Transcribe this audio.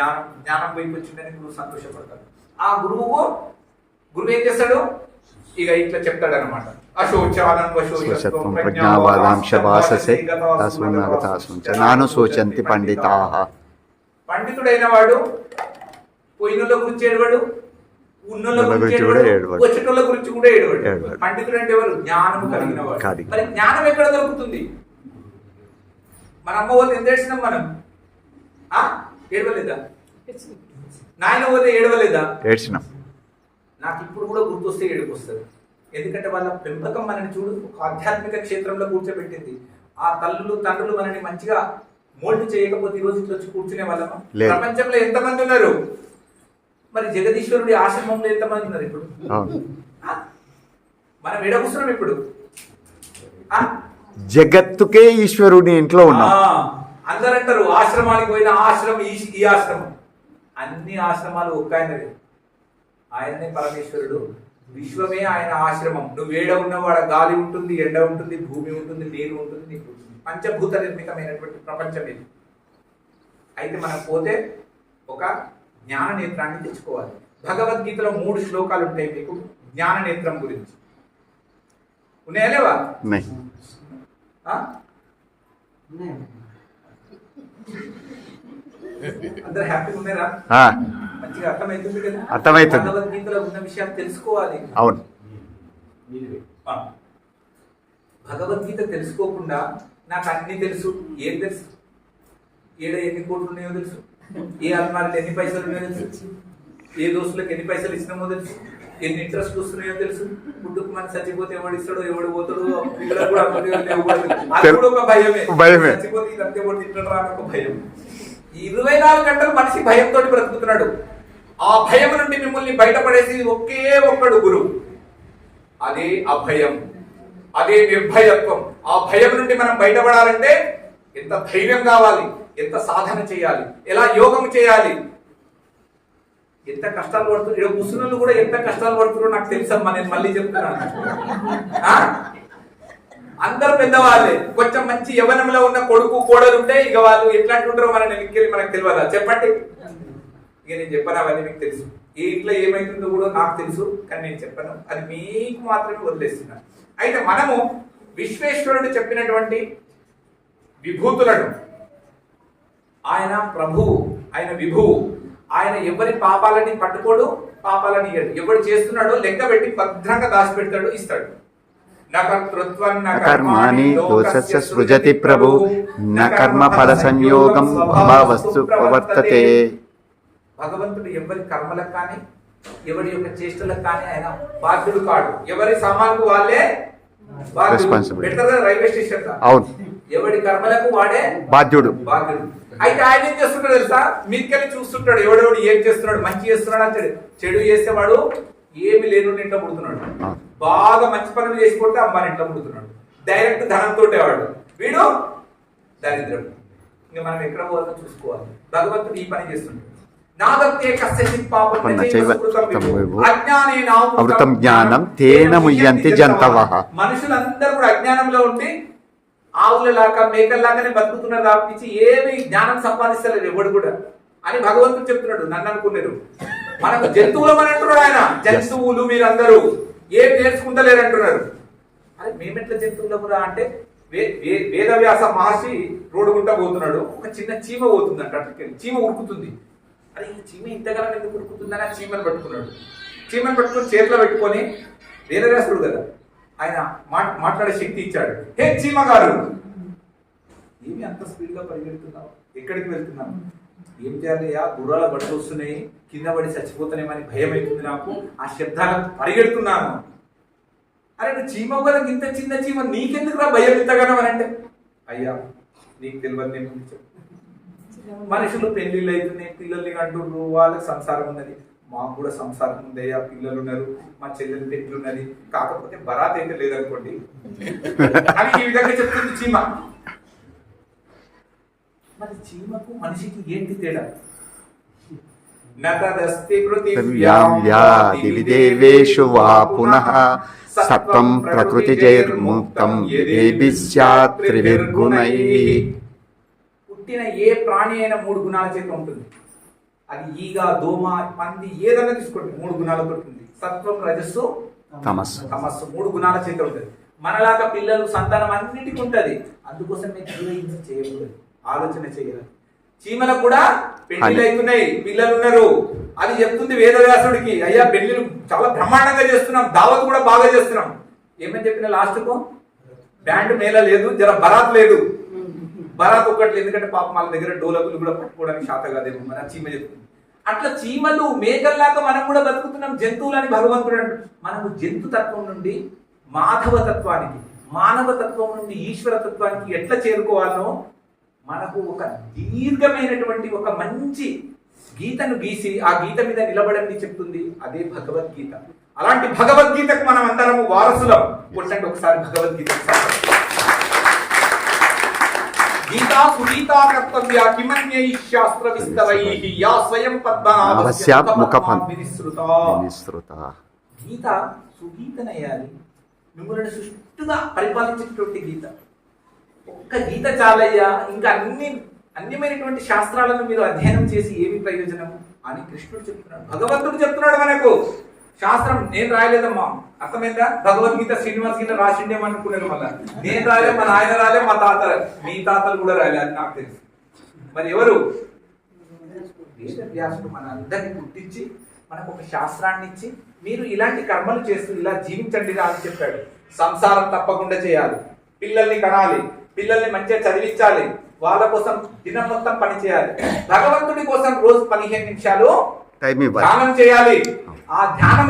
జ్ఞానం జ్ఞానం వైపు వచ్చిందని గురువు సంతోషపడతాడు ఆ గురువుకు గురువు ఏం చేస్తాడు ఇక ఇట్లా చెప్తాడు అనమాట నాను పండితా పండితుడైన వాడు పోయినోళ్ళ గురించి ఏడవాడు ఉన్నోళ్ళ ఉన్నోళ్ళ గురించి కూడా ఏడవాడు. వచ్చేటోళ్ళ గురించి కూడా ఏడవాడు. పండితుడు అంటే ఎవరు జ్ఞానం కలిగిన వాడు. మరి జ్ఞానం ఎక్కడ దొరుకుతుంది మన అమ్మ పోతే ఎంత ఏడ్చినాం మనం ఆ ఏడవలేదా? నాయన పోతే ఏడవలేదా? ఏడ్చినాం. నాకు ఇప్పుడు కూడా గుర్తొస్తే ఏడుపు వస్తుంది ఎందుకంటే వాళ్ళ పెంపకం మనని చూడు ఒక ఆధ్యాత్మిక క్షేత్రంలో కూర్చోబెట్టింది. ఆ తల్లులు తండ్రులు మనని మంచిగా మోల్డ్ చేయకపోతే ఈ రోజు ఇట్లా వచ్చి కూర్చునే వాళ్ళము. ప్రపంచంలో ఎంతమంది ఉన్నారు? మరి జగదీశ్వరుడి ఆశ్రమంలో ఎంతమంది ఉన్నారు ఇప్పుడు? మనం ఎడ కూర్చున్నాం ఇప్పుడు. ఆ? జగత్తుకే ఈశ్వరుని ఇంట్లో ఉన్నాం. అందరూ అంటారు ఆశ్రమానికి పోయిన ఆశ్రమం ఈ ఈ ఆశ్రమం. అన్ని ఆశ్రమాలు ఒక్క ఆయనవే ఆయననే పరమేశ్వరుడు విశ్వమే ఆయన ఆశ్రమం. నువ్వు ఏడ ఉన్నవాడ గాలి ఉంటుంది ఎండ ఉంటుంది భూమి ఉంటుంది నీరు ఉంటుంది నీకు ఉంటుంది. పంచభూత నిర్మితమైనటువంటి ప్రపంచం ఇది. అయితే మనం పోతే ఒక జ్ఞాన నేత్రాన్ని తెచ్చుకోవాలి. భగవద్గీతలో మూడు శ్లోకాలు ఉంటాయి మీకు జ్ఞాన నేత్రం గురించి. ఉన్నాయా లేవా ఉన్నాయి ఆ? అందరు హ్యాపీగా ఉన్నారా ఆ, మంచిగా అర్థమవుతుంది అవును. భగవద్గీత తెలుసుకోకుండా నాకు అన్ని తెలుసు. ఏం తెలుసు? ఏడ ఎన్ని కోట్లు ఉన్నాయో తెలుసు? ఏ అల్మారిలో ఎన్ని పైసలు ఉన్నాయో తెలుసు? ఏ దోస్తులకు ఎన్ని పైసలు ఇచ్చినామో తెలుసు? ఎన్ని ఇంట్రెస్ట్ వస్తున్నాయో తెలుసు? పుట్టుకు మన చచ్చిపోతే ఎవడు ఇస్తాడో ఎవడు పోతాడో కూడా. అది కూడా ఒక భయమే. భయమే. చచ్చిపోతే ఇదంతా ఎవడు తింటాడు రా అని ఒక భయం. ఇరవై నాలుగు గంటలు మనిషి భయంతో బ్రతుకుతున్నాడు. ఆ భయం నుండి మిమ్మల్ని బయటపడేసి ఒకే ఒక్కడు గురువు. అదే అభయం. అదే నిర్భయత్వం. ఆ భయం నుండి మనం బయటపడాలంటే ఎంత ధైర్యం కావాలి? ఎంత సాధన చేయాలి? ఎలా యోగం చేయాలి? ఎంత కష్టాలు పడుతున్నారు? ఇక్కడ ముసలు కూడా ఎంత కష్టాలు పడుతున్నారో నాకు తెలుసమ్మా నేను మళ్ళీ చెప్తున్నాను. ఆ? అందరు పెద్దవాళ్ళే. కొంచెం మంచి యవనంలో ఉన్న కొడుకు కోడలు ఉంటే ఇక వాళ్ళు ఎట్లాంటి ఉంటారో మన నెలకి మనకు తెలియదా చెప్పండి. ఇక నేను చెప్పను? అవన్నీ మీకు తెలుసు. ఏ ఇంట్లో ఏమైతుందో కూడా నాకు తెలుసు కానీ నేను చెప్పను. అది మీకు మాత్రమే వదిలేస్తున్నాను అయితే మనము విశ్వేశ్వరుడు చెప్పినటువంటి విభూతులను. ఆయన ప్రభువు ఆయన విభువు. ఆయన ఎవరి పాపాలని పట్టుకోడు పాపాలని ఎవడు చేస్తున్నాడో లెక్క పెట్టి భద్రంగా దాచిపెడతాడు ఇస్తాడు. కర్మాణి దోషస్య సృజతి ప్రభు న కర్మ ఫల సంయోగం వస్తు ప్రవర్తతే. భగవంతుడు ఎవరి కర్మలకు కానీ ఎవరి యొక్క చేష్టలకు కానీ ఆయన బాధ్యుడు కాడు. ఎవరి సామాన్కు వాళ్ళే రైల్వే స్టేషన్. అవును. ఎవడి కర్మలకు వాడే బాధ్యుడు. బాధ్యుడు. అయితే ఆయన ఏం చేస్తుంటాడు తెలుసా? మీకెళ్ళి చూస్తుంటాడు. ఎవడెవడు ఏం చేస్తున్నాడు? మంచి చేస్తున్నాడు అంటాడు చెడు చేస్తే వాడు ఏమి లేను ఇంట్లో పుడుతున్నాడు. బాగా మంచి పనులు చేసి కొడితే అమ్మాని ఇంట్లో పుడుతున్నాడు. డైరెక్ట్ ధనంతో వాడు వీడు దరిద్రుడు. ఇంకా మనం ఎక్కడ పోవాలో చూసుకోవాలి. భగవంతుడు ఈ పని చేస్తుంటాడు. అమృతం జ్ఞానం తేన ముయ్యంతి జంతవః. మనుషులందరూ కూడా అజ్ఞానంలో ఉండి ఆవులలాగా మేకల్లాగానే బతుకుతున్నారు తప్పించి ఏమి జ్ఞానం సంపాదిస్తలేరు ఎవడు కూడా. అని భగవంతుడు చెప్తున్నాడు నన్ను అనుకున్నారు మనకు జంతువులు అని అంటున్నాడు ఆయన. జంతువులు మీరందరూ ఏం నేర్చుకుంటలేరు అంటున్నారు అరే మేమెట్లా జంతువులమురా అంటే వేదవ్యాస మహర్షి రోడ్డు గుంట పోతున్నాడు. ఒక చిన్న చీమ పోతుందంట అటుకెళ్ళి. చీమ ఉరుకుతుంది. అరే ఈ చీమ ఇంతకాలం ఎందుకు ఉరుకుతుందని ఆ చీమను పట్టుకున్నాడు. చీమను పట్టుకొని చేతిలో పెట్టుకొని వేదవ్యాసుడు కదా ఆయన మాట్- మాట్లాడే శక్తి ఇచ్చాడు. హే చీమ గారు! ఏమి అంత స్పీడ్గా పరిగెడుతున్నావు? ఎక్కడికి వెళ్తున్నావు? ఏం చేయాలి ఆ గుర్రాల బట్టలు వస్తున్నాయి. కింద పడి చచ్చిపోతానేమని భయం అవుతుంది నాకు. ఆ శబ్దాలకు పరిగెడుతున్నాను. అరే నువ్వు చీమ కదా ఇంత చిన్న చీమ నీకెందుకు రా భయం ఇంతగానో అని అంటే? అయ్యా నీకు తెలియదు నేను. మనుషులు పెళ్ళిళ్ళు అవుతున్నాయి పిల్లల్ని అంటుర్రు వాళ్ళకి సంసారం ఉన్నది. మాకు కూడా సంసారం ఉందయ్యా పిల్లలు ఉన్నారు మా చెల్లెలు పెళ్ళి ఉన్నది. కాకపోతే బరాత్ అయితే లేదనుకోండి. అని ఈ విధంగా చెప్తుంది చీమ. మరి చీమకు మనిషికి ఏంటి తేడా? నతదస్తి పృథివ్యాం దేవేషు వా పునః సత్వం ప్రకృతిజైర్ముక్తం యదేభి స్యాత్ పుట్టిన ఏ ప్రాణి అయినా మూడు గుణాల చేత ఉంటుంది అది ఈగ దోమ పంది ఏదైనా తీసుకోండి. మూడు గుణాలతో ఉంది. సత్వం రజస్సు తమస్సు. తమస్సు. మూడు గుణాల చేత ఉంటుంది. మనలాగా పిల్లలు సంతానం అన్నిటికీ ఉంటది. అందుకోసం మేము జీవహింస చేయకూడదు. ఆలోచన చేయాలి. చీమలకు కూడా పెళ్ళిళ్ళు అవుతున్నాయి. పిల్లలు ఉన్నారు. అది చెప్తుంది వేదవ్యాసుడికి. అయ్యా పెళ్ళిళ్ళు చాలా బ్రహ్మాండంగా చేస్తున్నాం. దావత్ కూడా బాగా చేస్తున్నాం. ఏమని చెప్పిన లాస్ట్కు బ్యాండ్ మేళ లేదు జర బరాత్ లేదు. బరాత్ ఒకటి ఎందుకంటే పాపం వాళ్ళ దగ్గర డోలకులు కూడా పట్టుకోవడానికి శాత కాదేమో. మన చీమ చెప్తుంది అట్లా చీమలు మేకల్లాగా మనం కూడా బతుకుతున్నాం. జంతువులని భగవంతుడు అంటాడు. మనము జంతు తత్వం నుండి మాధవ తత్వానికి మానవ తత్వం నుండి ఈశ్వర తత్వానికి ఎట్లా చేరుకోవాలో మనకు ఒక దీర్ఘమైనటువంటి ఒక మంచి గీతను గీసి ఆ గీత మీద నిలబడండి చెప్తుంది. అదే భగవద్గీత. అలాంటి భగవద్గీతకు మనం అందరము వారసులం. కొట్టండి ఒకసారి భగవద్గీత ఒకసారి. గీతా సుగీతా కర్తవ్య కిమన్యై శాస్త్ర విస్తరైః యా స్వయం పద్మనాభస్య అవశ్య ముఖపం వినిసృత వినిస్తృత గీత సుగీతనయ్యాలి మిమ్మల్ని సుష్టుగా పరిపాలించేటువంటి గీత. ఒక్క గీత చాలయ్యా ఇంకా అన్ని అన్యమైనటువంటి శాస్త్రాలను మీరు అధ్యయనం చేసి ఏమి ప్రయోజనం అని కృష్ణుడు చెప్తున్నాడు. భగవంతుడు చెప్తున్నాడు మనకు. శాస్త్రం నేను రాయలేదమ్మా. అర్థమైందా? భగవద్గీత శ్రీనివాస్ గీత రాసిండేమనుకున్నాను మళ్ళా. నేను రాయలే మా నాయన రాయలే మా తాత మీ తాతలు కూడా రాలే అది నాకు తెలుసు. మరి ఎవరు? వ్యాసుడు మన అందరినీ గుర్తించి మనకు ఒక శాస్త్రాన్ని ఇచ్చి మీరు ఇలాంటి కర్మలు చేస్తూ ఇలా జీవించండి రా అని చెప్పాడు. సంసారం తప్పకుండా చేయాలి. పిల్లల్ని కనాలి. పిల్లల్ని మంచిగా చదివించాలి. వాళ్ళ కోసం దినం మొత్తం పని చేయాలి భగవంతుడి కోసం రోజు పదిహేను నిమిషాలు టైం ఇవ్వాలి. ధ్యానం చేయాలి. ఆ ధ్యానం